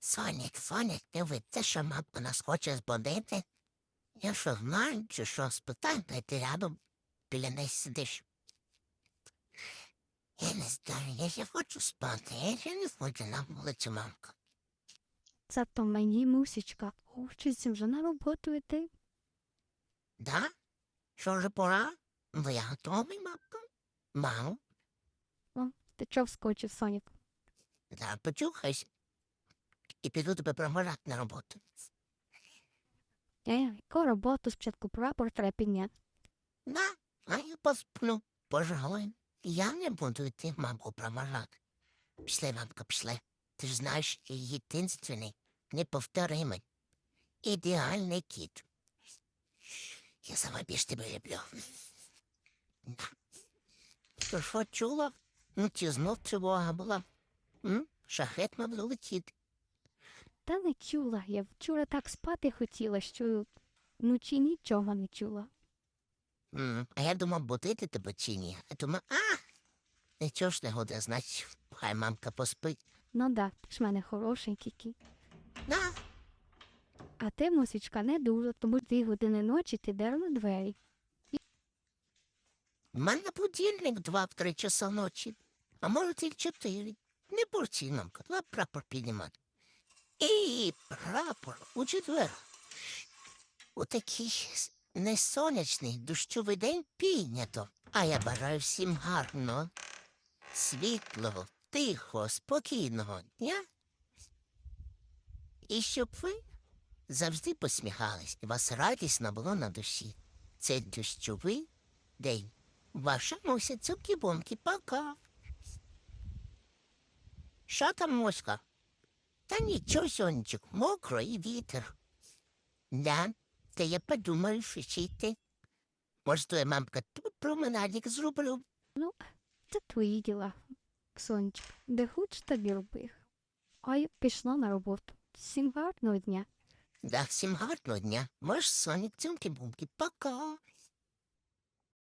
Сонік, Сонік, дивиться, що мамка нас хоче збудити. Я що знаю, чи що спитаю, та й ти рядом біля неї сидиш. Я не знаю, я ще хочу спати, я ще не хочу на вулицю, мамка. Це то мені мусічка. Хочеться вже на роботу йти. Да? Що вже пора? Ну, я готовий, мамка. Мамо, О, ти чого вскочив, Сонік? да, почухайся. І піду тебе проважати на роботу. Е, яку роботу спочатку прапор треба підняти. Да, а я посплю, пожалуй. Я не буду йти мамку проважати. Пішли, мамка, пішли. Ти ж знаєш, єдинственний, неповторимий, ідеальний кіт. Я сама більш тебе люблю. Да. Що чула? Ну, чи знов тривога була? М? Шахет мав долетіти. Та не чула. Я вчора так спати хотіла, що вночі нічого не чула. М, А я думав, будити тебе чи ні. А думав, а, нічого ж не буде, значить, хай мамка поспить. Ну да, ти ж в мене хорошенький кіт. Да, А ти, мусічка, не дуже, тому дві години ночі ти дер на двері. У мене будильник два в три часа ночі, а може тільки чотири. Не порцій нам, треба прапор піднімати. І прапор у четвер. У такий несонячний дощовий день піднято. А я бажаю всім гарного, світлого, тихого, спокійного дня. І щоб ви завжди посміхались, і вас радісно було на душі. Це дощовий день. Ваша Муся, цуки-бомки, пока. Що там, Муська? Та нічого, сонечок, мокро і вітер. Да, та я подумаю, що ще йти. Може, твоя мамка тут променадик зроблю. Ну, це твої діла, сонечко. Де хоч тобі роби. А я пішла на роботу. Всім гарного дня. Да, всім гарного дня. Може, сонік, цюмки-бумки, пока.